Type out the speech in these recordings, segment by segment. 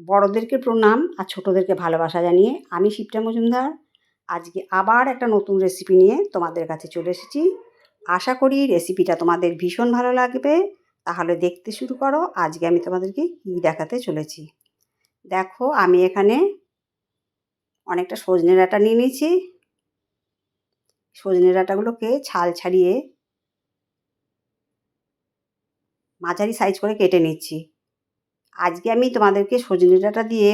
বড়দেরকে প্রণাম আর ছোটোদেরকে ভালোবাসা জানিয়ে আমি শিবটা মজুমদার। আজকে আবার একটা নতুন রেসিপি নিয়ে তোমাদের কাছে চলে এসেছি। আশা করি রেসিপিটা তোমাদের ভীষণ ভালো লাগবে। তাহলে দেখতে শুরু করো। আজকে আমি তোমাদেরকে কী দেখাতে চলেছি। দেখো, আমি এখানে অনেকটা সজনে ডাঁটা নিয়ে নিয়েছি। সজনে ডাঁটাগুলোকে ছাল ছাড়িয়ে মাঝারি সাইজ করে কেটে নিচ্ছি। আজকে আমি তোমাদেরকে সজনে ডাঁটা দিয়ে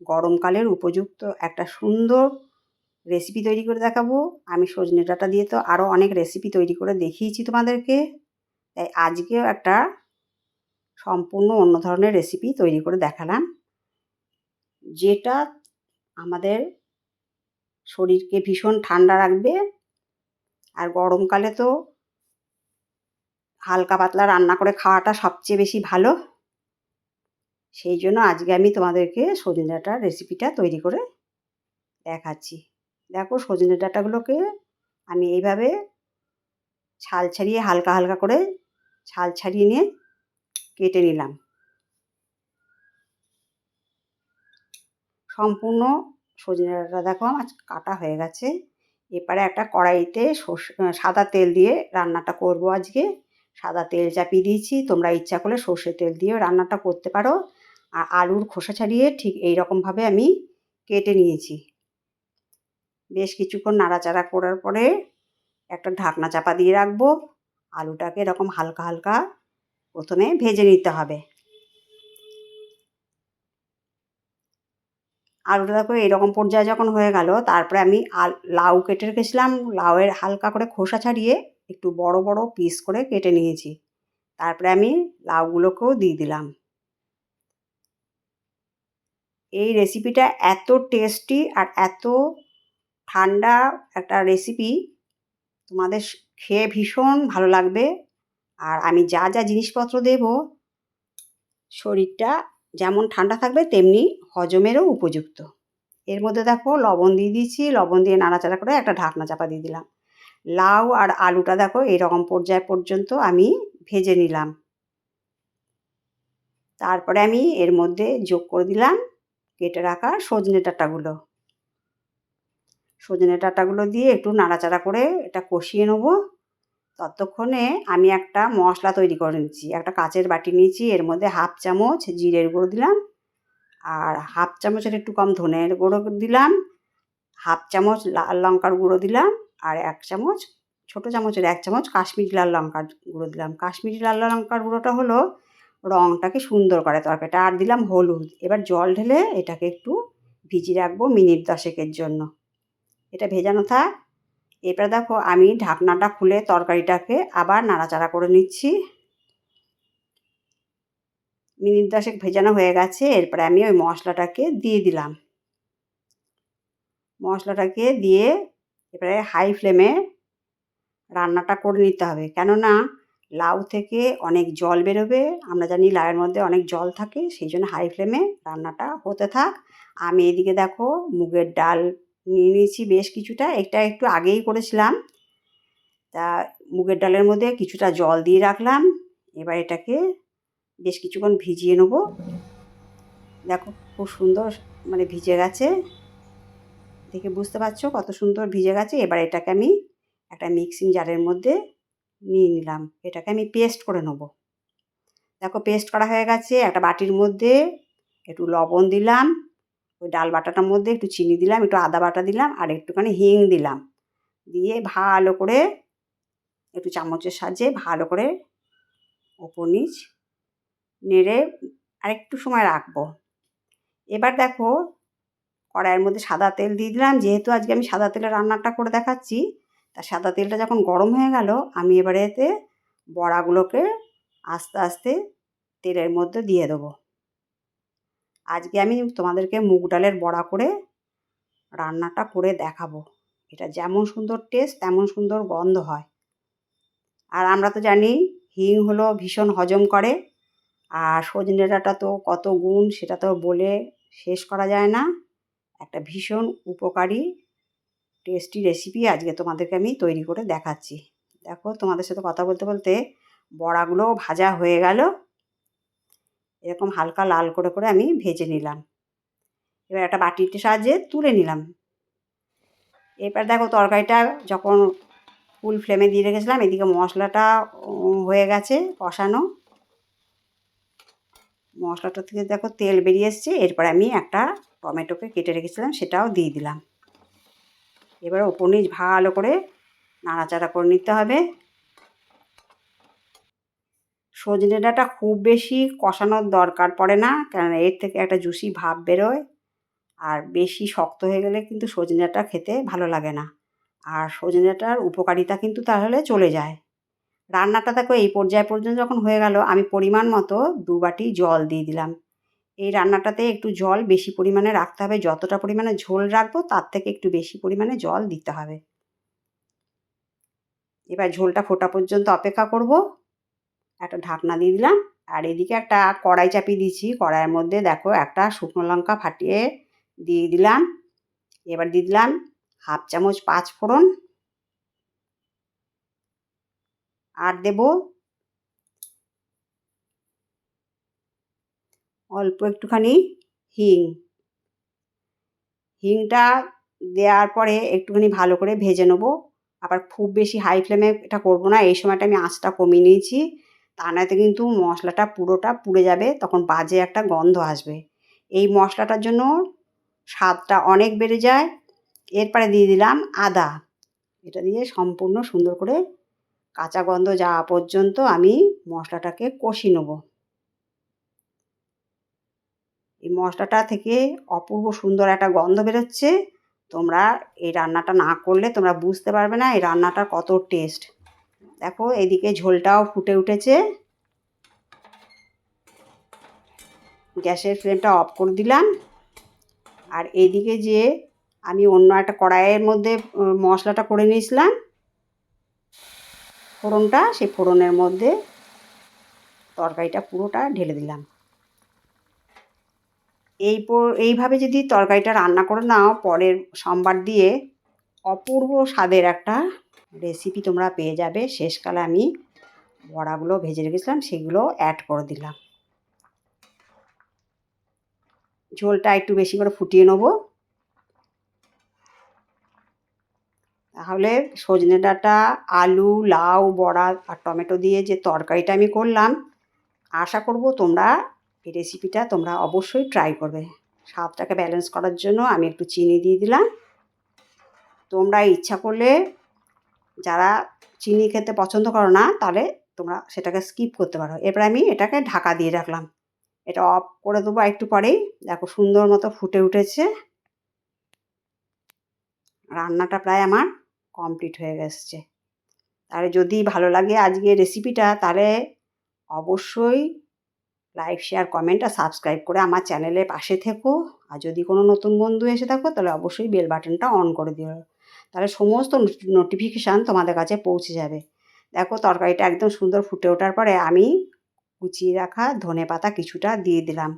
গরমকালের উপযুক্ত একটা সুন্দর রেসিপি তৈরি করে দেখাবো। আমি সজনে ডাঁটা দিয়ে তো আরও অনেক রেসিপি তৈরি করে দেখিয়েছি তোমাদেরকে। তাই আজকেও একটা সম্পূর্ণ অন্য ধরনের রেসিপি তৈরি করে দেখালাম। যেটা আমাদের শরীরকে ভীষণ ঠান্ডা রাখবে। আর গরমকালে তো হালকা পাতলা রান্না করে খাওয়াটা সবচেয়ে বেশি ভালো। সেই জন্য আজকে আমি তোমাদেরকে সজনে ডাঁটার রেসিপিটা তৈরি করে দেখাচ্ছি। দেখো সজনে ডাঁটাগুলোকে আমি এইভাবে ছাল ছাড়িয়ে হালকা হালকা করে ছাল ছাড়িয়ে নিয়ে কেটে নিলাম। সম্পূর্ণ সজনে ডাঁটা দেখো আমার কাটা হয়ে গেছে। এবারে একটা কড়াইতে সাদা তেল দিয়ে রান্নাটা করব আজকে। সাদা তেল চাপিয়ে দিয়েছি, তোমরা ইচ্ছা করলে সর্ষের তেল দিয়েও রান্নাটা করতে পারো। আর আলুর খোসা ছাড়িয়ে ঠিক এই রকমভাবে আমি কেটে নিয়েছি। বেশ কিছুক্ষণ নাড়াচাড়া করার পরে একটা ঢাকনা চাপা দিয়ে রাখব। আলুটাকে এরকম হালকা হালকা প্রথমে ভেজে নিতে হবে। আলুটা করে এরকম পর্যায়ে যখন হয়ে গেল, তারপরে আমি লাউ কেটে রেখেছিলাম। লাউয়ের হালকা করে খোসা ছাড়িয়ে একটু বড় বড় পিস করে কেটে নিয়েছি। তারপরে আমি লাউগুলোকেও দিয়ে দিলাম। এই রেসিপিটা এত টেস্টি আর এত ঠান্ডা একটা রেসিপি তোমাদের খেয়ে ভীষণ ভালো লাগবে। আর আমি যা যা জিনিসপত্র দেব, শরীরটা যেমন ঠান্ডা থাকবে তেমনি হজমেরও উপযুক্ত। এর মধ্যে দেখো লবণ দিয়ে দিয়েছি, লবণ দিয়ে নাড়াচাড়া করে একটা ঢাকনা চাপা দিয়ে দিলাম। লাউ আর আলুটা দেখো এরকম পর্যায় পর্যন্ত আমি ভেজে নিলাম। তারপরে আমি এর মধ্যে যোগ করে দিলাম কেটে রাখা সজনে ডাঁটাগুলো। সজনে ডাঁটাগুলো দিয়ে একটু নাড়াচাড়া করে এটা কষিয়ে নেব। ততক্ষণে আমি একটা মশলা তৈরি করে নিচ্ছি। একটা কাঁচের বাটি নিয়েছি, এর মধ্যে হাফ চামচ জিরের গুঁড়ো দিলাম। আর হাফ চামচের একটু কম ধনের গুঁড়ো দিলাম। হাফ চামচ লাল লঙ্কার গুঁড়ো দিলাম। আর এক চামচ, ছোটো চামচের এক চামচ কাশ্মীরি লাল লঙ্কার গুঁড়ো দিলাম। কাশ্মীরি লাল লঙ্কার গুঁড়োটা হলো রঙটাকে সুন্দর করে তরকারিটা। আর দিলাম হলুদ। এবার জল ঢেলে এটাকে একটু ভিজিয়ে রাখব মিনিট দশেকের জন্য। এটা ভেজানো থাক। এবার দেখো আমি ঢাকনাটা খুলে তরকারিটাকে আবার নাড়াচাড়া করে নিচ্ছি। মিনিট দশেক ভেজানো হয়ে গেছে। এরপরে আমি ওই মশলাটাকে দিয়ে দিলাম। মশলাটাকে দিয়ে এবারে হাই ফ্লেমে রান্নাটা করে নিতে হবে। কেননা লাউ থেকে অনেক জল বেরোবে। আমরা জানি লাউয়ের মধ্যে অনেক জল থাকে, সেই জন্য হাই ফ্লেমে রান্নাটা হতে থাক। আমি এদিকে দেখো মুগের ডাল নিয়ে নিয়েছি বেশ কিছুটা এটা একটু আগেই করেছিলাম। তা মুগের ডালের মধ্যে কিছুটা জল দিয়ে রাখলাম। এবার এটাকে বেশ কিছুক্ষণ ভিজিয়ে নেব। দেখো খুব সুন্দর মানে ভিজে গেছে। দেখে বুঝতে পারছ কত সুন্দর ভিজে গেছে। এবার এটাকে আমি একটা মিক্সিং জারের মধ্যে নিয়ে নিলাম। এটাকে আমি পেস্ট করে নেব। দেখো পেস্ট করা হয়ে গেছে। একটা বাটির মধ্যে একটু লবণ দিলাম। ওই ডাল বাটাটার মধ্যে একটু চিনি দিলাম, একটু আদা বাটা দিলাম, আর একটুখানি হিং দিলাম। দিয়ে ভালো করে একটু চামচের সাহায্যে ভালো করে ওপর নিচ নেড়ে আরেকটু সময় রাখব। এবার দেখো কড়াইয়ের মধ্যে সাদা তেল দিয়ে দিলাম। যেহেতু আজকে আমি সাদা তেলে রান্নাটা করে দেখাচ্ছি তা সাদা তেলটা যখন গরম হয়ে গেল, আমি এবারে এতে বড়াগুলোকে আস্তে আস্তে তেলের মধ্যে দিয়ে দেবো। আজকে আমি তোমাদেরকে মুগ ডালের বড়া করে রান্নাটা করে দেখাবো। এটা যেমন সুন্দর টেস্ট তেমন সুন্দর গন্ধ হয়। আর আমরা তো জানি, হিং হলো ভীষণ হজম করে, আর সজনে ডাঁটা তো কত গুণ সেটা তো বলে শেষ করা যায় না। একটা ভীষণ উপকারী টেস্টি রেসিপি আজকে তোমাদেরকে আমি তৈরি করে দেখাচ্ছি। দেখো, তোমাদের সাথে কথা বলতে বলতে বড়াগুলো ভাজা হয়ে গেল। এরকম হালকা লাল করে করে আমি ভেজে নিলাম। এবার একটা বাটির সাহায্যে তুলে নিলাম। এবার দেখো, তরকারিটা যখন ফুল ফ্লেমে দিয়ে রেখেছিলাম, এদিকে মশলাটা হয়ে গেছে কষানো। মশলাটা থেকে দেখো তেল বেরিয়ে এসছে। এরপর আমি একটা টমেটোকে কেটে রেখেছিলাম, সেটাও দিয়ে দিলাম। এবার ওপর নিচ ভালো করে নাড়াচাড়া করে নিতে হবে। সজনে ডাঁটা খুব বেশি কষানোর দরকার পড়ে না কারণ এর থেকে একটা জুসি ভাব বেরোয়। আর বেশি শক্ত হয়ে গেলে কিন্তু সজনে ডাঁটা খেতে ভালো লাগে না। আর সজনে ডাঁটার উপকারিতা কিন্তু তাহলে চলে যায়। রান্নাটা দেখো এই পর্যায় পর্যন্ত যখন হয়ে গেল, আমি পরিমাণ মতো দু বাটি জল দিয়ে দিলাম। এই রান্নাটাতে একটু জল বেশি পরিমাণে রাখতে হবে। যতটা পরিমাণে ঝোল রাখব, তার থেকে একটু বেশি পরিমাণে জল দিতে হবে। এবার ঝোলটা ফোটা পর্যন্ত অপেক্ষা করব। একটা ঢাকনা দিয়ে দিলাম। আর এদিকে একটা কড়াই চাপিয়ে দিয়েছি। কড়াইয়ের মধ্যে দেখো একটা শুকনো লঙ্কা ফাটিয়ে দিয়ে দিলাম। এবার দিয়ে দিলাম হাফ চামচ পাঁচ ফোড়ন আর দেব অল্প একটুখানি হিং। হিংটা দেওয়ার পরে একটুখানি ভালো করে ভেজে নেব। আবার খুব বেশি হাই ফ্লেমে এটা করব না। এই সময়টা আমি আঁচটা কমিয়ে নিয়েছি। তা নয়তো কিন্তু মশলাটা পুরোটা পুড়ে যাবে, তখন বাজে একটা গন্ধ আসবে। এই মশলাটার জন্য স্বাদটা অনেক বেড়ে যায়। এরপরে দিয়ে দিলাম আদা। এটা দিয়ে সম্পূর্ণ সুন্দর করে কাঁচা গন্ধ যাওয়া পর্যন্ত আমি মশলাটাকে কষি নেব। এই মশলাটা থেকে অপূর্ব সুন্দর একটা গন্ধ বেরোচ্ছে। তোমরা এই রান্নাটা না করলে তোমরা বুঝতে পারবে না এই রান্নাটার কত টেস্ট। দেখো, এদিকে ঝোলটাও ফুটে উঠেছে। গ্যাসের ফ্লেমটা অফ করে দিলাম। আর এদিকে যে আমি অন্য একটা কড়াইয়ের মধ্যে মশলাটা করে নিয়েছিলাম, ফোড়নটা, সেই ফোড়নের মধ্যে তরকারিটা পুরোটা ঢেলে দিলাম। এই এইভাবে যদি তরকারিটা রান্না করে নাও, পরের সোমবার দিয়ে অপূর্ব স্বাদের একটা রেসিপি তোমরা পেয়ে যাবে। শেষকালে আমি বড়াগুলো ভেজে রেখেছিলাম, সেগুলো অ্যাড করে দিলাম। ঝোলটা একটু বেশি করে ফুটিয়ে নেব। তাহলে সজনে ডাঁটা, আলু, লাউ, বড়া আর টমেটো দিয়ে যে তরকারিটা আমি করলাম, আশা করব তোমরা এই রেসিপিটা তোমরা অবশ্যই ট্রাই করবে। স্বাদটাকে ব্যালেন্স করার জন্য আমি একটু চিনি দিয়ে দিলাম। তোমরা ইচ্ছা করলে যারা চিনি খেতে পছন্দ করো না, তাহলে তোমরা সেটাকে স্কিপ করতে পারো। এরপর আমি এটাকে ঢাকা দিয়ে রাখলাম। এটা অফ করে দেবো একটু পরেই। দেখো সুন্দর মতো ফুটে উঠেছে। রান্নাটা প্রায় আমার কমপ্লিট হয়ে গেছে। তাহলে যদি ভালো লাগে আজকে রেসিপিটা তাহলে অবশ্যই লাইক শেয়ার কমেন্ট আর সাবস্ক্রাইব করে আমার চ্যানেলের পাশে থেকো। আর যদি কোনো নতুন বন্ধু এসে থাকো, তাহলে অবশ্যই বেল বাটনটা অন করে দিও। তাহলে সমস্ত নোটিফিকেশান তোমাদের কাছে পৌঁছে যাবে। দেখো, তরকারিটা একদম সুন্দর ফুটে ওঠার পরে আমি কুচিয়ে রাখা ধনে পাতা কিছুটা দিয়ে দিলাম।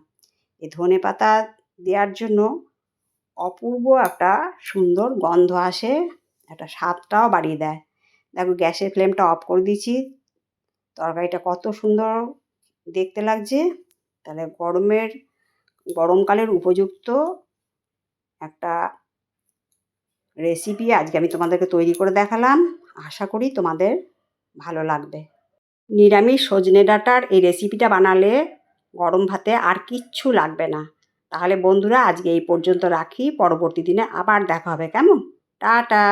এই ধনে পাতা দেওয়ার জন্য অপূর্ব একটা সুন্দর গন্ধ আসে, একটা স্বাদটাও বাড়িয়ে দেয়। দেখো, গ্যাসের ফ্লেমটা অফ করে দিয়েছি। তরকারিটা কত সুন্দর দেখতে লাগছে। তাহলে গরমের, গরমকালের উপযুক্ত একটা রেসিপি আজকে আমি তোমাদেরকে তৈরি করে দেখালাম। আশা করি তোমাদের ভালো লাগবে। নিরামিষ সজনে ডাঁটার এই রেসিপিটা বানালে গরম ভাতে আর কিচ্ছু লাগবে না। তাহলে বন্ধুরা আজকে এই পর্যন্ত রাখি। পরবর্তী দিনে আবার দেখা হবে। কেমন? টাটা!